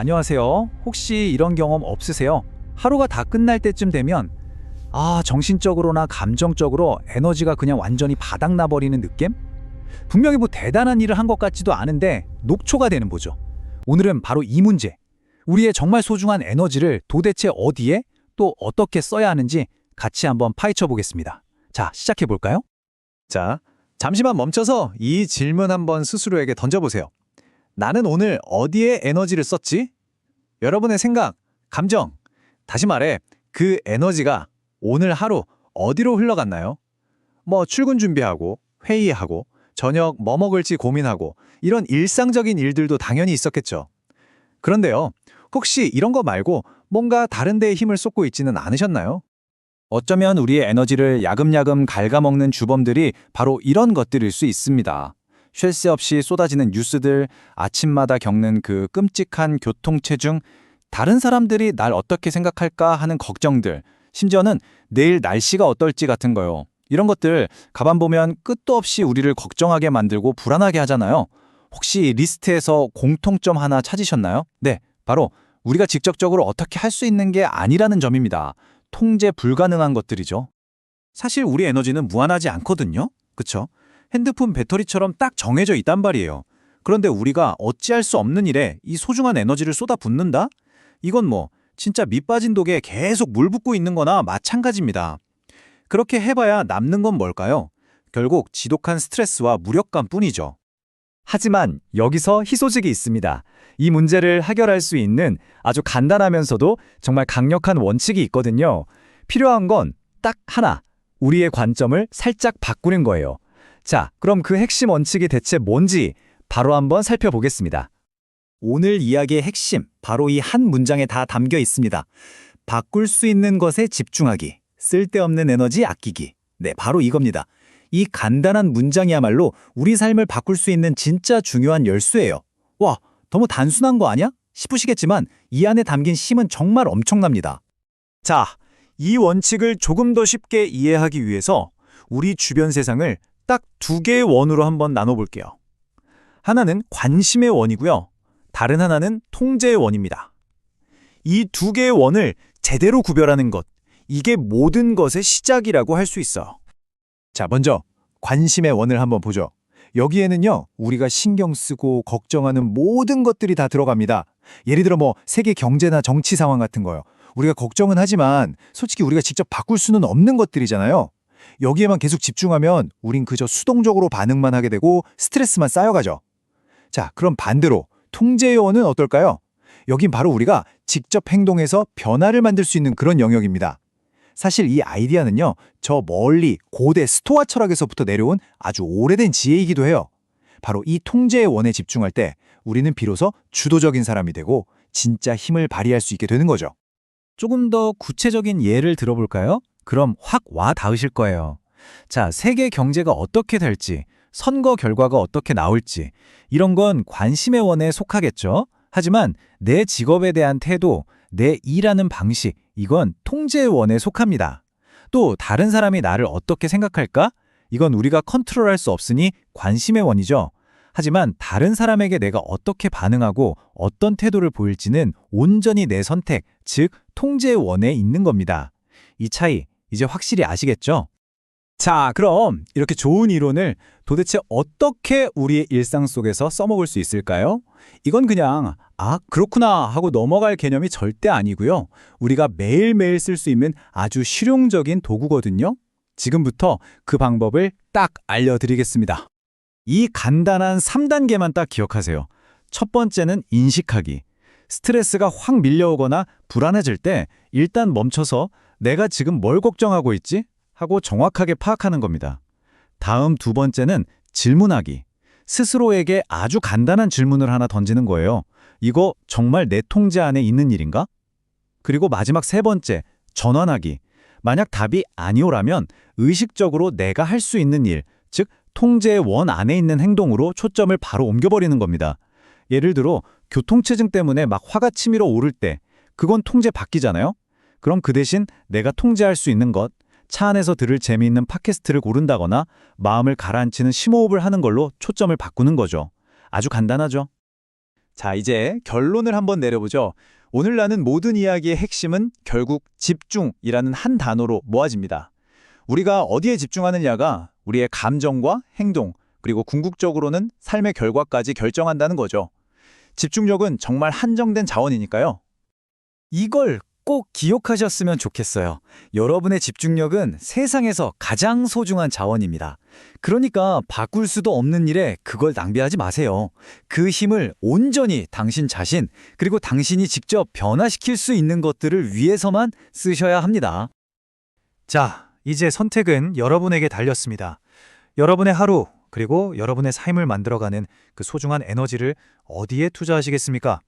안녕하세요. 혹시 이런 경험 없으세요? 하루가 다 끝날 때쯤 되면 아, 정신적으로나 감정적으로 에너지가 그냥 완전히 바닥나 버리는 느낌? 분명히 뭐 대단한 일을 한 것 같지도 않은데 녹초가 되는 거죠. 오늘은 바로 이 문제. 우리의 정말 소중한 에너지를 도대체 어디에 또 어떻게 써야 하는지 같이 한번 파헤쳐 보겠습니다. 자, 시작해 볼까요? 자, 잠시만 멈춰서 이 질문 한번 스스로에게 던져보세요. 나는 오늘 어디에 에너지를 썼지? 여러분의 생각, 감정, 다시 말해 그 에너지가 오늘 하루 어디로 흘러갔나요? 뭐 출근 준비하고 회의하고 저녁 뭐 먹을지 고민하고 이런 일상적인 일들도 당연히 있었겠죠. 그런데요, 혹시 이런 거 말고 뭔가 다른 데에 힘을 쏟고 있지는 않으셨나요? 어쩌면 우리의 에너지를 야금야금 갉아먹는 주범들이 바로 이런 것들일 수 있습니다. 쉴 새 없이 쏟아지는 뉴스들, 아침마다 겪는 그 끔찍한 교통체중, 다른 사람들이 날 어떻게 생각할까 하는 걱정들, 심지어는 내일 날씨가 어떨지 같은 거요. 이런 것들 가만 보면 끝도 없이 우리를 걱정하게 만들고 불안하게 하잖아요. 혹시 리스트에서 공통점 하나 찾으셨나요? 네, 바로 우리가 직접적으로 어떻게 할 수 있는 게 아니라는 점입니다. 통제 불가능한 것들이죠. 사실 우리 에너지는 무한하지 않거든요. 그쵸? 핸드폰 배터리처럼 딱 정해져 있단 말이에요. 그런데 우리가 어찌할 수 없는 일에 이 소중한 에너지를 쏟아붓는다? 이건 뭐 진짜 밑 빠진 독에 계속 물 붓고 있는 거나 마찬가지입니다. 그렇게 해봐야 남는 건 뭘까요? 결국 지독한 스트레스와 무력감 뿐이죠. 하지만 여기서 희소식이 있습니다. 이 문제를 해결할 수 있는 아주 간단하면서도 정말 강력한 원칙이 있거든요. 필요한 건 딱 하나. 우리의 관점을 살짝 바꾸는 거예요. 자, 그럼 그 핵심 원칙이 대체 뭔지 바로 한번 살펴보겠습니다. 오늘 이야기의 핵심, 바로 이 한 문장에 다 담겨 있습니다. 바꿀 수 있는 것에 집중하기, 쓸데없는 에너지 아끼기. 네, 바로 이겁니다. 이 간단한 문장이야말로 우리 삶을 바꿀 수 있는 진짜 중요한 열쇠예요. 와, 너무 단순한 거 아니야? 싶으시겠지만 이 안에 담긴 힘은 정말 엄청납니다. 자, 이 원칙을 조금 더 쉽게 이해하기 위해서 우리 주변 세상을 딱 두 개의 원으로 한번 나눠볼게요. 하나는 관심의 원이고요. 다른 하나는 통제의 원입니다. 이 두 개의 원을 제대로 구별하는 것, 이게 모든 것의 시작이라고 할 수 있어요. 자, 먼저 관심의 원을 한번 보죠. 여기에는요, 우리가 신경 쓰고 걱정하는 모든 것들이 다 들어갑니다. 예를 들어 뭐 세계 경제나 정치 상황 같은 거요. 우리가 걱정은 하지만 솔직히 우리가 직접 바꿀 수는 없는 것들이잖아요. 여기에만 계속 집중하면 우린 그저 수동적으로 반응만 하게 되고 스트레스만 쌓여가죠. 자, 그럼 반대로 통제의 원은 어떨까요? 여긴 바로 우리가 직접 행동해서 변화를 만들 수 있는 그런 영역입니다. 사실 이 아이디어는요, 저 멀리 고대 스토아 철학에서부터 내려온 아주 오래된 지혜이기도 해요. 바로 이 통제의 원에 집중할 때 우리는 비로소 주도적인 사람이 되고 진짜 힘을 발휘할 수 있게 되는 거죠. 조금 더 구체적인 예를 들어볼까요? 그럼 확 와 닿으실 거예요. 자, 세계 경제가 어떻게 될지, 선거 결과가 어떻게 나올지, 이런 건 관심의 원에 속하겠죠. 하지만 내 직업에 대한 태도, 내 일하는 방식, 이건 통제의 원에 속합니다. 또 다른 사람이 나를 어떻게 생각할까? 이건 우리가 컨트롤할 수 없으니 관심의 원이죠. 하지만 다른 사람에게 내가 어떻게 반응하고 어떤 태도를 보일지는 온전히 내 선택, 즉 통제의 원에 있는 겁니다. 이 차이 이제 확실히 아시겠죠? 자, 그럼 이렇게 좋은 이론을 도대체 어떻게 우리의 일상 속에서 써먹을 수 있을까요? 이건 그냥 아, 그렇구나 하고 넘어갈 개념이 절대 아니고요. 우리가 매일매일 쓸 수 있는 아주 실용적인 도구거든요. 지금부터 그 방법을 딱 알려드리겠습니다. 이 간단한 3단계만 딱 기억하세요. 첫 번째는 인식하기. 스트레스가 확 밀려오거나 불안해질 때 일단 멈춰서 내가 지금 뭘 걱정하고 있지? 하고 정확하게 파악하는 겁니다. 다음 두 번째는 질문하기. 스스로에게 아주 간단한 질문을 하나 던지는 거예요. 이거 정말 내 통제 안에 있는 일인가? 그리고 마지막 세 번째, 전환하기. 만약 답이 아니오라면 의식적으로 내가 할 수 있는 일, 즉 통제의 원 안에 있는 행동으로 초점을 바로 옮겨버리는 겁니다. 예를 들어 교통체증 때문에 막 화가 치밀어 오를 때 그건 통제 바뀌잖아요? 그럼 그 대신 내가 통제할 수 있는 것, 차 안에서 들을 재미있는 팟캐스트를 고른다거나 마음을 가라앉히는 심호흡을 하는 걸로 초점을 바꾸는 거죠. 아주 간단하죠? 자, 이제 결론을 한번 내려보죠. 오늘 나눈 모든 이야기의 핵심은 결국 집중이라는 한 단어로 모아집니다. 우리가 어디에 집중하느냐가 우리의 감정과 행동, 그리고 궁극적으로는 삶의 결과까지 결정한다는 거죠. 집중력은 정말 한정된 자원이니까요. 이걸 꼭 기억하셨으면 좋겠어요. 여러분의 집중력은 세상에서 가장 소중한 자원입니다. 그러니까 바꿀 수도 없는 일에 그걸 낭비하지 마세요. 그 힘을 온전히 당신 자신, 그리고 당신이 직접 변화시킬 수 있는 것들을 위해서만 쓰셔야 합니다. 자, 이제 선택은 여러분에게 달렸습니다. 여러분의 하루, 그리고 여러분의 삶을 만들어가는 그 소중한 에너지를 어디에 투자하시겠습니까?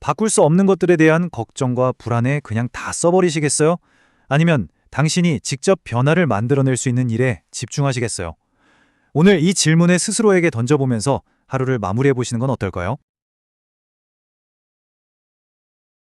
바꿀 수 없는 것들에 대한 걱정과 불안에 그냥 다 써버리시겠어요? 아니면 당신이 직접 변화를 만들어낼 수 있는 일에 집중하시겠어요? 오늘 이 질문에 스스로에게 던져보면서 하루를 마무리해 보시는 건 어떨까요?